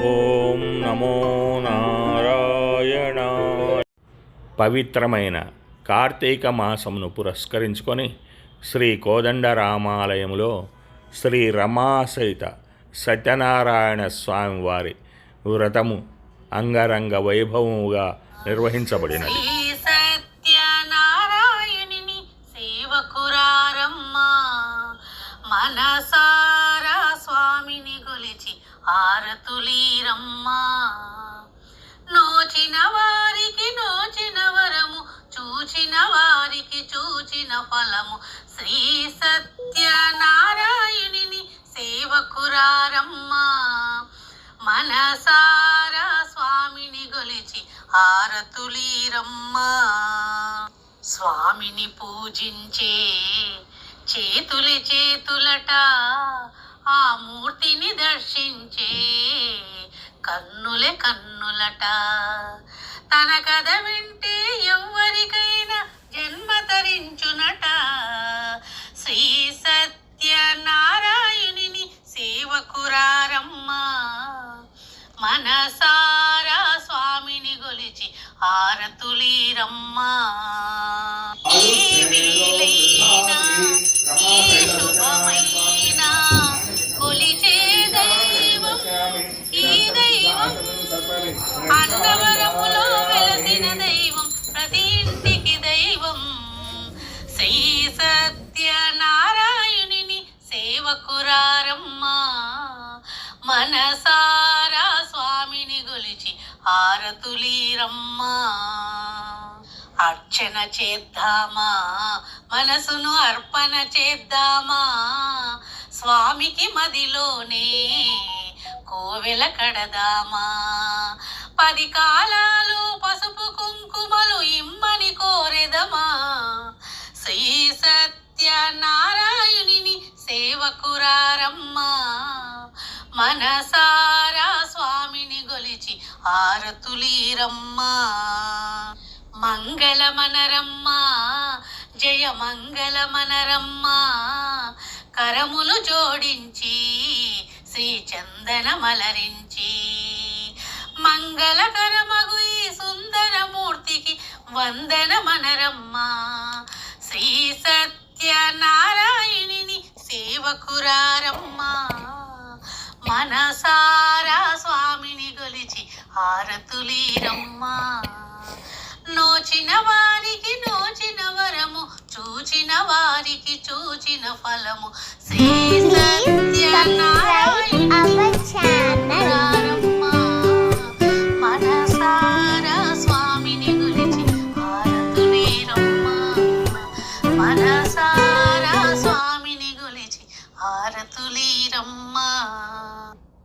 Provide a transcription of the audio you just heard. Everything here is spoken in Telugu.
ఓం నమో నారాయణ. పవిత్రమైన కార్తీక మాసమును పురస్కరించుకొని శ్రీ కోదండరామాలయములో శ్రీ రమాసహిత సత్యనారాయణ స్వామి వారి వ్రతము అంగరంగ వైభవముగా నిర్వహించబడినది. సత్యనారాయణిని సేవకురారమ్మా ఆరతులీరమ్మా. నోచిన వారికి నోచిన వరము చూచిన వారికి చూచిన ఫలము. శ్రీ సత్యనారాయణిని సేవకురారమ్మా. మనసారా స్వామిని గొలిచి ఆరతులీరమ్మా. స్వామిని పూజించే చేతులి చేతులట ఆ మూర్తిని దర్శించే కన్నులే కన్నులట. తన కథ వింటే ఎవ్వరికైనా జన్మ తరించునట. శ్రీ సత్యనారాయణుని సేవకురారమ్మా. మనసారా స్వామిని గొలిచి ఆరతులీరమ్మా అన్నవరములో వెలసిన దైవం ప్రతి ఇంటికి దైవం. శ్రీ సత్యనారాయణుని సేవకురారమ్మా మనసారా స్వామిని గొలిచి ఆరతులీరమ్మా అర్చన చేద్దామా మనసును అర్పణ చేద్దామా స్వామికి మదిలోనే కోవెల కడదామా. పది కాలాలు పసుపు కుంకుమలు ఇమ్మని కోరెదమా? శ్రీ సత్యనారాయణిని సేవకురారమ్మా మనసారా స్వామిని గొలిచి ఆరతులీరమ్మా. మంగళమనరమ్మా జయ మంగళమనరమ్మా. కరములు జోడించి శ్రీ చందన మలరించి. మంగళకరమగు ఈ సుందరమూర్తికి వందన మనరమ్మా. శ్రీ సత్యనారాయణిని సేవకురారమ్మా. మనసారా స్వామిని గొలిచి ఆరతులీరమ్మా నోచిన వారికి నోచిన వరము చూచిన వారికి చూచిన ఫలము. శ్రీ మనసారా స్వామిని గురించి హారతులీరమ్మా